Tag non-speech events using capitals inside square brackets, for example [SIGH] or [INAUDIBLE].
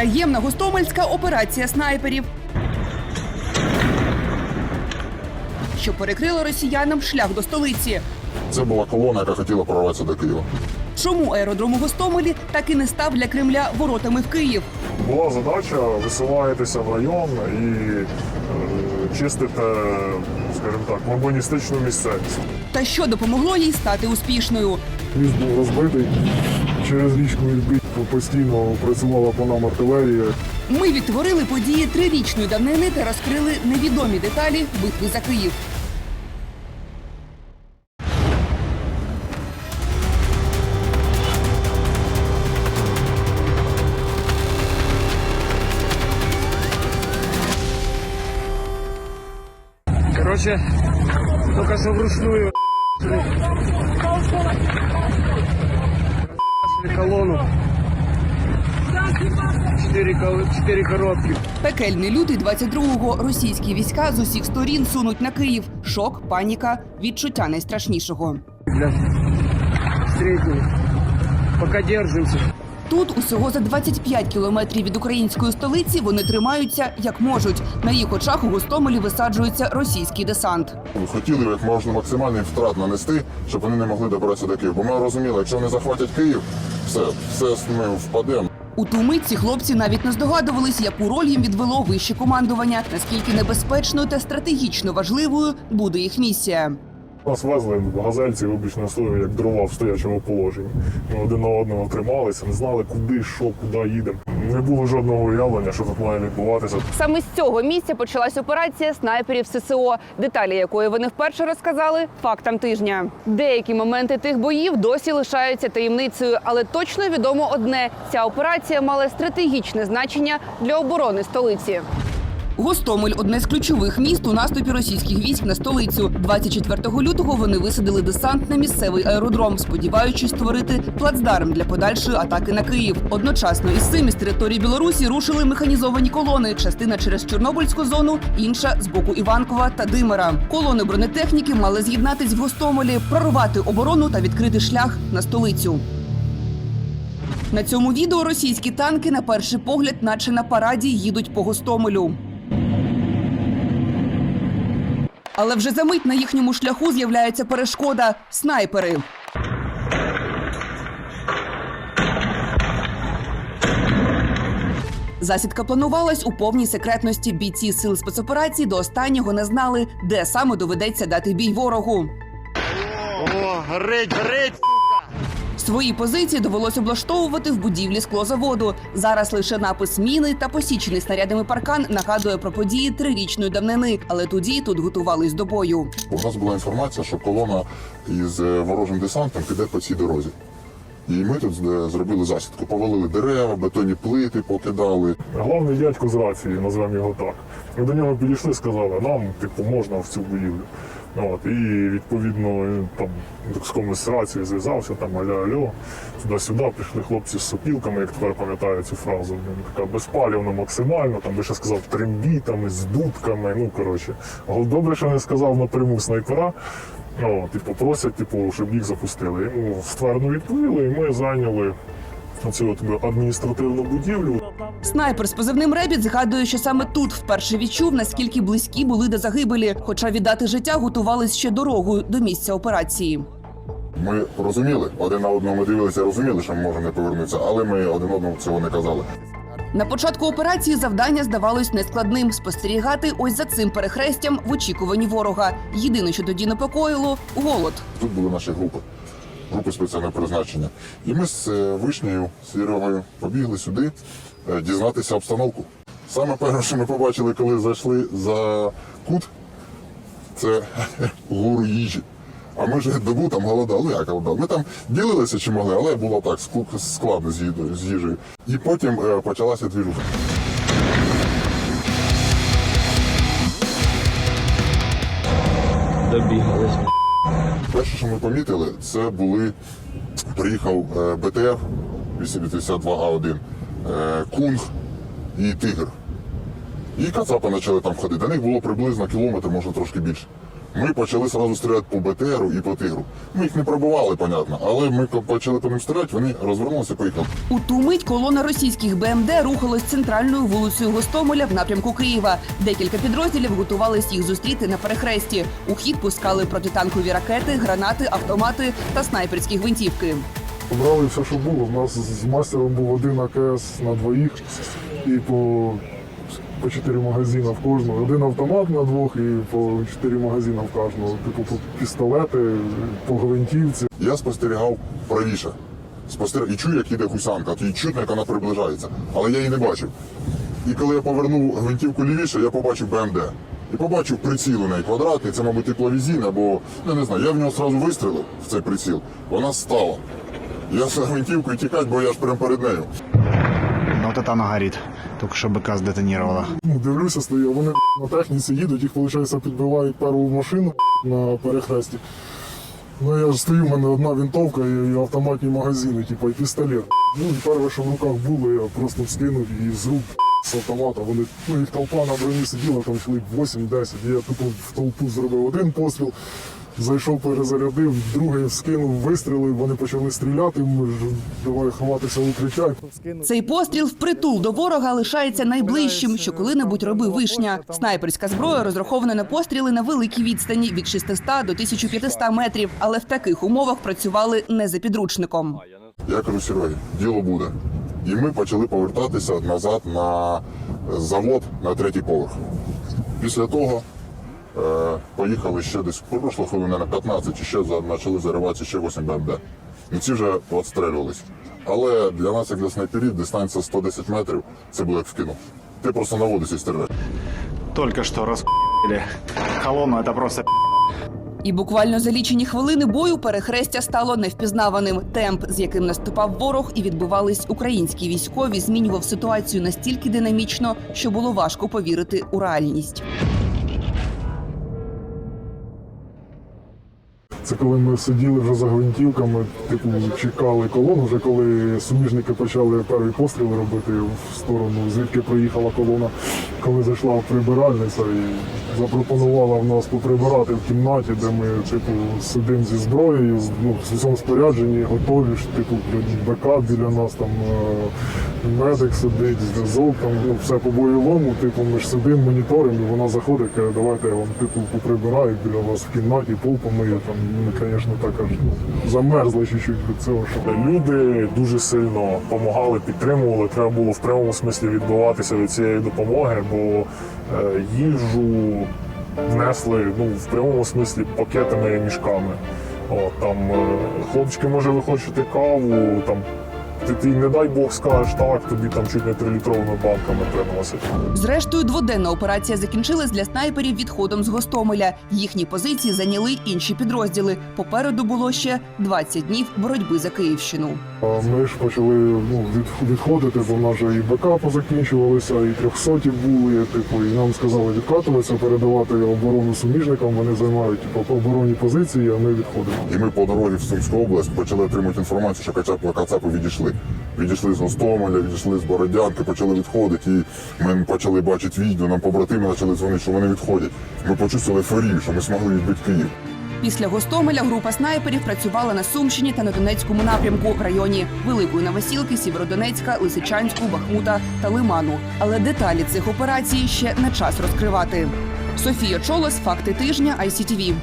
Таємна гостомельська операція снайперів. Що перекрила росіянам шлях до столиці. Це була колона, яка хотіла прорватися до Києва. Чому аеродром у Гостомелі так і не став для Кремля воротами в Київ? Була задача висуваєтеся в район і е, чистити, скажімо так, урбаністичну місцевість. Та що допомогло їй стати успішною? Міст був розбитий. Через річку Ірпінь постійно працювала по нам артилерія. Ми відтворили події трирічної давнини та розкрили невідомі деталі битви за Київ. Короче, только что вручную колонну. Кол- четыре коробки. Пекельний лютий 22-го російські війська з усіх сторін сунуть на Київ. Шок, паніка, відчуття найстрашнішого. Для среднего. Пока держимся. Тут усього за 25 кілометрів від української столиці вони тримаються як можуть. На їх очах у Гостомелі висаджується російський десант. Хотіли як можна максимальний втрат нанести, щоб вони не могли добратися до Києва. Бо ми розуміли, якщо вони захватять Київ, все, все ми впадемо. У ту мить ці хлопці навіть не здогадувались, яку роль їм відвело вище командування, наскільки небезпечною та стратегічно важливою буде їх місія. Нас везли в газельці вибачно слово, як дрова в стоячому положенні. Ми один на одного трималися, не знали, куди, що, куди їдемо. Не було жодного уявлення, що тут має відбуватися. Саме з цього місця почалась операція снайперів ССО, деталі якої вони вперше розказали фактам тижня. Деякі моменти тих боїв досі лишаються таємницею, але точно відомо одне: ця операція мала стратегічне значення для оборони столиці. Гостомель одне з ключових міст у наступі російських військ на столицю. 24 лютого вони висадили десант на місцевий аеродром, сподіваючись створити плацдарм для подальшої атаки на Київ. Одночасно із цим із території Білорусі рушили механізовані колони. Частина через Чорнобильську зону, інша з боку Іванкова та Димира. Колони бронетехніки мали з'єднатись в Гостомелі, прорвати оборону та відкрити шлях на столицю. На цьому відео російські танки на перший погляд, наче на параді, їдуть по Гостомелю. Але вже за мить на їхньому шляху з'являється перешкода снайпери. Засідка планувалась у повній секретності. Бійці сил спецоперації до останнього не знали, де саме доведеться дати бій ворогу. О, горить, горить! Свої позиції довелось облаштовувати в будівлі склозаводу. Зараз лише напис міни та посічений снарядами паркан нагадує про події трирічної давнини, але тоді тут готувались до бою. У нас була інформація, що колона із е, ворожим десантом піде по цій дорозі. І ми тут е, зробили засідку. Повалили дерева, бетонні плити покидали. Головний дядько з рації, назвемо його так. Ми до нього підійшли, сказали, нам типу можна в цю будівлю. От, і відповідно там з комусь з рації зв'язався, там аля-альо, туди-сюди прийшли хлопці з сопілками, як тепер пам'ятаю цю фразу. Він така безпалівно максимально, там би ще сказав трембітами, з дудками. Ну коротше, добре, що не сказав напряму снайпера. О, типу, просять, типу, щоб їх запустили. Йому ствердно відповіли, і ми зайняли цю от адміністративну будівлю. Снайпер з позивним Ребіт згадує, що саме тут вперше відчув, наскільки близькі були до загибелі, хоча віддати життя готувались ще дорогою до місця операції. Ми розуміли, один на одного ми дивилися, розуміли, що ми можемо не повернутися, але ми один одному цього не казали. На початку операції завдання здавалось нескладним спостерігати ось за цим перехрестям в очікуванні ворога. Єдине, що тоді непокоїло голод. Тут були наші групи, групи спеціального призначення. І ми з е, Вишнею, Серегою побігли сюди е, дізнатися обстановку. Саме перше, що ми побачили, коли зайшли за кут, це [LAUGHS] гору їжі. А ми ж добу там голодали, як голодали. Ми там ділилися чи могли, але було так складно з їжею. І потім е, почалася двіжуха. Добігались. Перше, що ми помітили, це були приїхав е, БТР 82А1, е, Кунг і Тигр. І кацапи почали там ходити. До них було приблизно кілометр, може трошки більше. Ми почали сразу стріляти по БТРу і по тигру. Ми їх не пробували, понятно, але ми почали по ним стріляти, вони розвернулися поїхали. У ту мить колона російських БМД рухалась центральною вулицею Гостомеля в напрямку Києва. Декілька підрозділів готувались їх зустріти на перехресті. У хід пускали протитанкові ракети, гранати, автомати та снайперські гвинтівки. Брали все, що було. У нас з мастером був один АКС на двоїх і по, по чотири магазини в кожного. Один автомат на двох і по чотири магазини в кожного. Типу по пістолети, по гвинтівці. Я спостерігав правіше. Спостерігав і чую, як іде гусянка, і чутно, як вона приближається. Але я її не бачив. І коли я повернув гвинтівку лівіше, я побачив БМД. І побачив приціл у неї квадратний, це, мабуть, тепловізійне, або ну, не знаю, я в нього одразу вистрілив в цей приціл. Вона стала. Я з гвинтівкою тікати, бо я ж прямо перед нею. Вот это она горит. Только что БК сдетонировала. Ну, дивлюся, стою, вони на техніці їдуть, їх, виходить, підбивають перву машину на перехресті. Ну я ж стою, в мене одна винтовка і, і автоматні магазини, типу, і пістолет. Ну і перше, що в руках було, я просто скинув її з рук з автомата. Вони, ну їх толпа на броні сиділа, там чоловік 8-10. Я тупо в толпу зробив один постріл. Зайшов, перезарядив, другий скинув, вистрілив, вони почали стріляти, ми ж давай ховатися в укриття. Цей постріл впритул до ворога лишається найближчим, що коли-небудь робив вишня. Снайперська зброя розрахована на постріли на великій відстані від 600 до 1500 метрів, але в таких умовах працювали не за підручником. Я кажу, діло буде. І ми почали повертатися назад на завод на третій поверх. Після того поїхали ще десь пройшло хвилин на 15 і ще за, почали зариватися ще 8 БМД. І ці вже відстрелювались. Але для нас, як для снайперів, дистанція 110 метрів це буде як в кіно. Ти просто наводишся і стріляєш. Только что раскупили колонну, это просто І буквально за лічені хвилини бою перехрестя стало невпізнаваним. Темп, з яким наступав ворог і відбивались українські військові, змінював ситуацію настільки динамічно, що було важко повірити у реальність. Це коли ми сиділи вже за гвинтівками, типу чекали колону, вже коли суміжники почали перший постріл робити в сторону, звідки приїхала колона. Коли зайшла прибиральниця і запропонувала в нас поприбирати в кімнаті, де ми типу сидимо зі зброєю, ну, з усьому спорядженні, готові ж, типу, БК біля нас там е, медик сидить, зв'язок, там ну, все по бойовому, типу, ми ж сидимо, моніторимо, і вона заходить, каже, давайте я вам типу поприбираю біля вас в кімнаті, пол помию. Там, ми, звісно, так аж ну, замерзли чуть-чуть від цього. Що... Люди дуже сильно допомагали, підтримували. Треба було в прямому смислі відбиватися від цієї допомоги, бо їжу внесли ну, в прямому смислі пакетами і мішками. От, там, е, хлопчики, може, ви хочете каву, там, ти, ти не дай Бог скажеш так, тобі там чуть не трилітровими банками приносять. Зрештою, дводенна операція закінчилась для снайперів відходом з Гостомеля. Їхні позиції зайняли інші підрозділи. Попереду було ще 20 днів боротьби за Київщину. Ми ж почали ну, відходити, бо в нас же і БК позакінчувалися, і трьохсоті були. Типу, і нам сказали відкатуватися, передавати оборону суміжникам. Вони займають типу, по оборонні позиції, а ми відходимо. І ми по дорозі в Сумську область почали отримати інформацію, що Кацапи, Кацапи відійшли. Відійшли з Гостомеля, відійшли з Бородянки, почали відходити. І ми почали бачити відео, нам побратими почали дзвонити, що вони відходять. Ми почувствували ефорію, що ми змогли відбити Київ. Після Гостомеля група снайперів працювала на Сумщині та на Донецькому напрямку в районі Великої Новосілки, Сєвєродонецька, Лисичанську, Бахмута та Лиману. Але деталі цих операцій ще не час розкривати. Софія Чолос, факти тижня, ICTV.